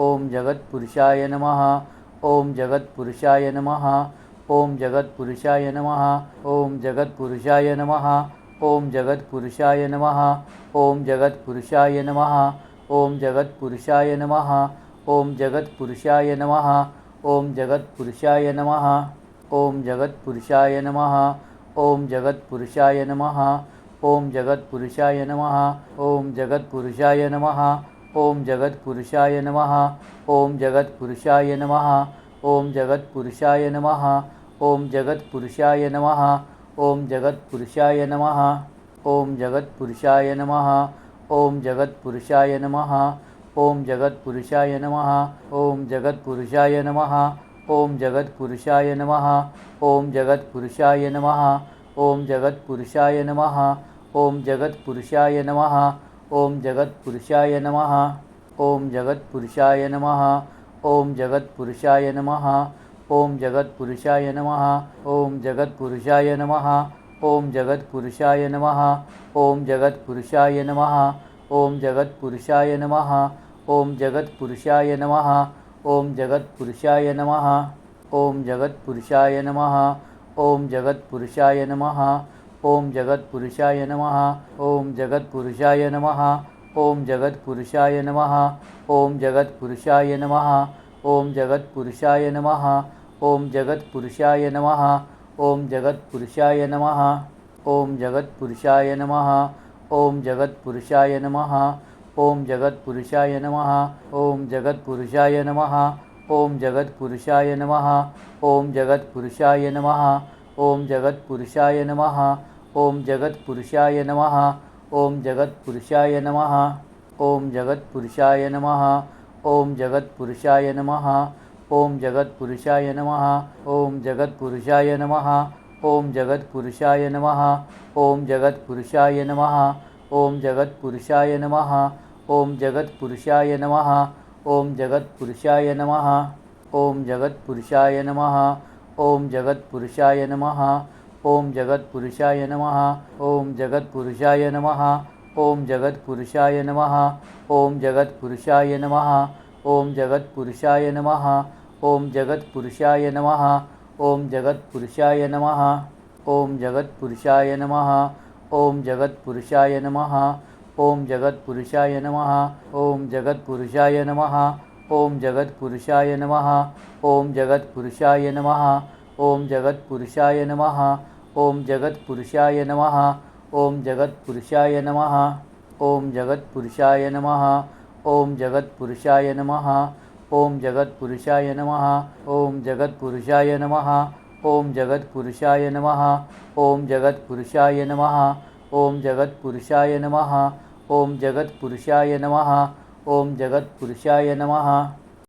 او جگت نم جگت نم جگت نم جگت نم جگت نم جگت نم جگت نم جگت نم جگت نم جگت نم جگت نم جگت نم جگت نم او جگت نم جگت نم جگتا نم جگت نم جگت نم جگت نم جگت نم جگت نم جگت نم جگت نم جگت نم جگت نم جگت نم ஓம் ஜெகத்புருஷாய நம ஓம் ஜெகத்புருஷாய நம ஓம் ஜெகத்புருஷாய நம ஓம் ஜெகத்புருஷாய நம ஓம் ஜெகத்புருஷாய நம ஓம் ஜெகத்புருஷாய நம ஓம் ஜெகத்புருஷாய நம ஓம் ஜெகத்புருஷாய நம ஓம் ஜெகத்புருஷாய நம ஓம் ஜெகத்புருஷாய நம ஓம் ஜெகத்புருஷாய நம ஓம் ஜெகத்புருஷாய நம او جگت نم جگت نم جگت نم جگت نم جگت نم جگت نم جگت نم جگت نم جگت نم جگت نم جگت نم جگت نم جگت نم جگت نم او جگت نم جگت نم جگت نم جگت نم جگت نم جگت نم جگت نم جگت نم جگت نم جگت نم جگت نم او جگت نم جگت نم جگت نم جگت نم جگت نم جگت نم جگت نم جگت نم جگت نم جگت نم جگت نم جگتا نم جگتا نم او جگت نم جگت نم جگت نم جگت نم جگت نم جگت نم جگت نم جگت نم جگت نم جگت نم جگت نم جگت نم